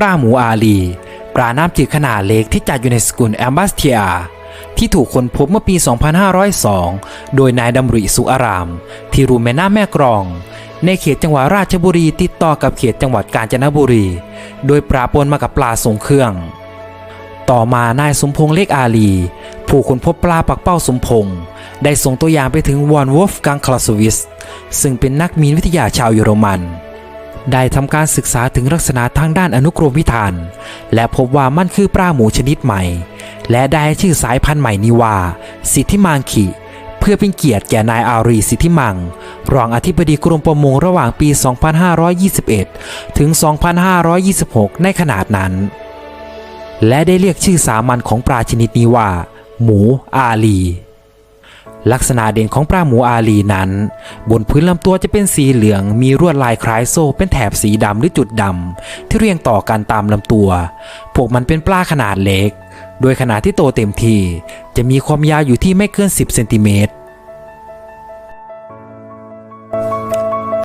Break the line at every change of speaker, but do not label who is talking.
ปลาหมูอาลี ปลาน้ำจืดขนาดเล็กที่จัดอยู่ในสกุลแอมบัสเทียที่ถูกค้นพบเมื่อปี 2502 โดยนายดำริสุอาราม ที่รูมแม่น้ำแม่กรอง ในเขตจังหวัดราชบุรีติดต่อกับเขตจังหวัดกาญจนบุรี โดยปลาปนมากับปลาทรงเครื่อง ต่อมานายสมพงษ์เลขอาลี ผู้ค้นพบปลาปักเป้าสมพงษ์ได้ส่งตัวอย่างไปถึงวอนวอฟกังคลาสวิส ซึ่งเป็นนักมีนวิทยาชาวเยอรมัน ได้ทำการศึกษาถึงลักษณะทางด้านอนุกรมวิธาน และพบว่ามันคือปลาหมูชนิดใหม่ และได้ชื่อสายพันธุ์ใหม่นี้ว่า สิทธิมังคิเพื่อเป็นเกียรติแก่นายอารีสิทธิมัง รองอธิบดีกรมประมงระหว่างปี 2521 ถึง 2526 ในขนาดนั้น และได้เรียกชื่อสามัญของปลาชนิดนี้ว่า หมูอาลี ลักษณะเด่นของปลาหมูอาลีนั้น บนพื้นลำตัวจะเป็นสีเหลืองมีลวดลายคล้ายโซ่เป็นแถบสีดำหรือจุดดำที่เรียงต่อกันตามลำตัว พวกมันเป็นปลาขนาดเล็ก โดยขนาดที่โตเต็มทีจะมีความยาวอยู่ที่ไม่เกิน 10 เซนติเมตร